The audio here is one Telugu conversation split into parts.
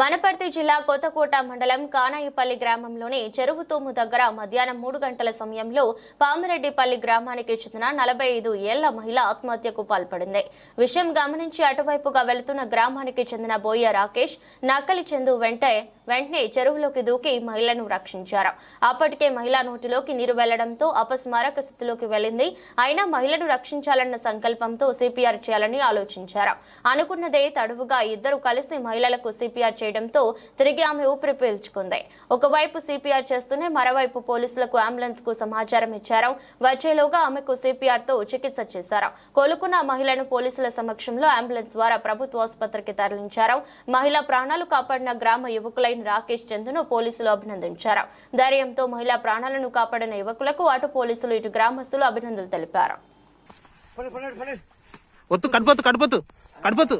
వనపర్తి జిల్లా కొత్తకోట మండలం కానాయిపల్లి గ్రామంలోని చెరువు తూము దగ్గర మధ్యాహ్నం మూడు గంటల సమయంలో పామిరెడ్డిపల్లి గ్రామానికి చెందిన నలభై ఐదు ఏళ్ళ మహిళ ఆత్మహత్యకు పాల్పడింది. విషయం గమనించి అటువైపుగా వెళుతున్న గ్రామానికి చెందిన బోయ రాకేష్ నక్కలి చందు వెంటే వెంటనే చెరువులోకి దూకి మహిళను రక్షించారు. అప్పటికే మహిళ నోటిలోకి నీరు వెళ్ళడంతో అపస్మారక స్థితిలోకి వెళ్ళింది. అయినా మహిళను రక్షించాలన్న సంకల్పంతో సిపిఆర్ చేయాలని ఆలోచించారు. అనుకున్నదే తడువుగా ఇద్దరు కలిసి మహిళలకు సిపిఆర్ చేయడంతో తిరిగి ఆమె ఊపిరి పీల్చుకుంది. ఒకవైపు సిపిఆర్ చేస్తూనే మరోవైపు పోలీసులకు అంబులెన్స్కు సమాచారం ఇచ్చారు. వచ్చేలోగా ఆమెకు సిపిఆర్తో చికిత్స చేశారు. కోలుకున్న మహిళను పోలీసుల సమక్షంలో అంబులెన్స్ ద్వారా ప్రభుత్వ ఆసుపత్రికి తరలించారు. మహిళ ప్రాణాలు కాపాడిన గ్రామ యువకులైన రాకేష్ చందును పోలీసులు అభినందించారు. ధైర్యంతో మహిళా ప్రాణాలను కాపాడిన యువకులకు అటు పోలీసులు ఇటు గ్రామస్తులు అభినందనలు తెలిపారు. కడిపోతు కడిపోతు కడిపోతు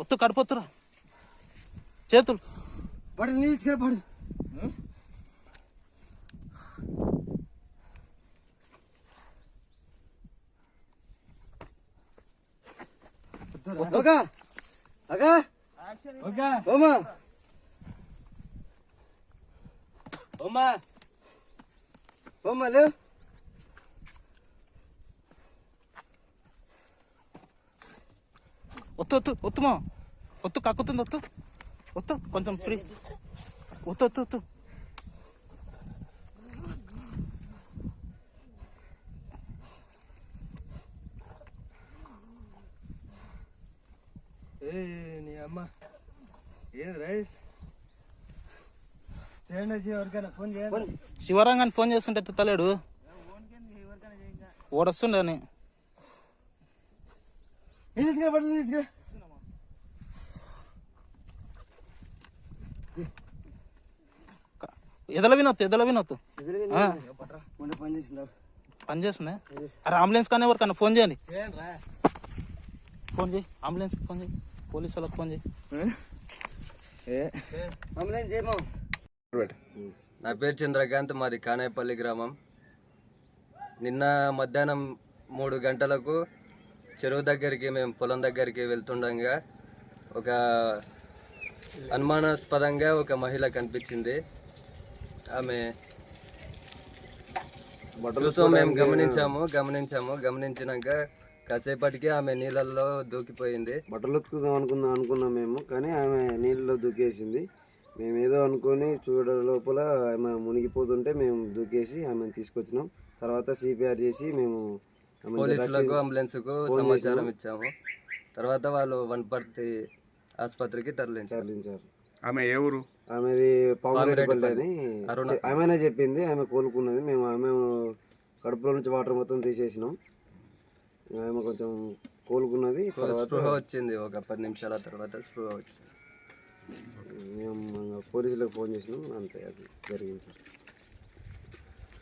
ఒత్తు కడిపోతురా. చేతులు. పడి నీళ్ళు పడి. అగా ఓమా. ఓమా. ఓమా లేవు. ఒత్తు ఒత్తు ఒత్తుమా ఒత్తు కక్కుతుంది ఒత్తు. ఒత్తు కొంచెం ఫ్రీ. ఒత్తు ఒత్తు ఒత్తు. నీ అమ్మ. ఏది రైస్? శివరంగాన్ని ఫోన్ చేస్తుంటే ఎత్తుతలేడు ఓడొస్తుండే అని నీళ్ళు తీసుకురా పడి నీళ్ళు తీసుకురా ఎదల వినొత్తు ఎదల. మొన్న పని చేస్తున్నా? అరే అంబులెన్స్ కానీ ఎవరికన్నా ఫోన్ చేయండి ఫోన్ చేయి అంబులెన్స్కి ఫోన్ చేయి పోలీసు వాళ్ళకి ఫోన్ చేయి. అంబులెన్స్ నా పేరు చంద్రకాంత్ మాది కానేపల్లి గ్రామం. నిన్న మధ్యాహ్నం మూడు గంటలకు చెరువు దగ్గరికి మేము పొలం దగ్గరికి వెళ్తుండగా ఒక అనుమానాస్పదంగా ఒక మహిళ కనిపించింది. ఆమె చూసాం మేము గమనించాము గమనించాము గమనించినాక కాసేపటికి ఆమె నీళ్ళల్లో దూకిపోయింది. బట్టలు ఉతుకుదాం అనుకుందాం అనుకున్నాం మేము కానీ ఆమె నీళ్ళలో దూకేసింది. మేము ఏదో అనుకొని చూడ లోపల ఆమె మునిగిపోతుంటే మేము దూకేసి ఆమెను తీసుకొచ్చినాం. తర్వాత సిపిఆర్ చేసి మేము పోలీసులకు రక్షి- అంబులెన్స్కు ఫోన్ సమాచారం ఇచ్చాము. తర్వాత వాళ్ళు వనపర్తి ఆసుపత్రికి తరలించారు. తరలించారు. ఆమె ఏ ఊరు? ఆమెది పామురెడ్డిపల్లి అని ఆమెనే చెప్పింది ఆమె కోలుకున్నది. మేము ఆమె కడుపులో నుంచి వాటర్ మొత్తం తీసేసినాం. ఆమె కొంచెం కోలుకున్నది తర్వాత స్పృహ వచ్చింది ఒక పది నిమిషాల తర్వాత స్పృహ వచ్చింది. మేము పోలీసులకు ఫోన్ చేసినాం అంతే అది జరిగింది సార్.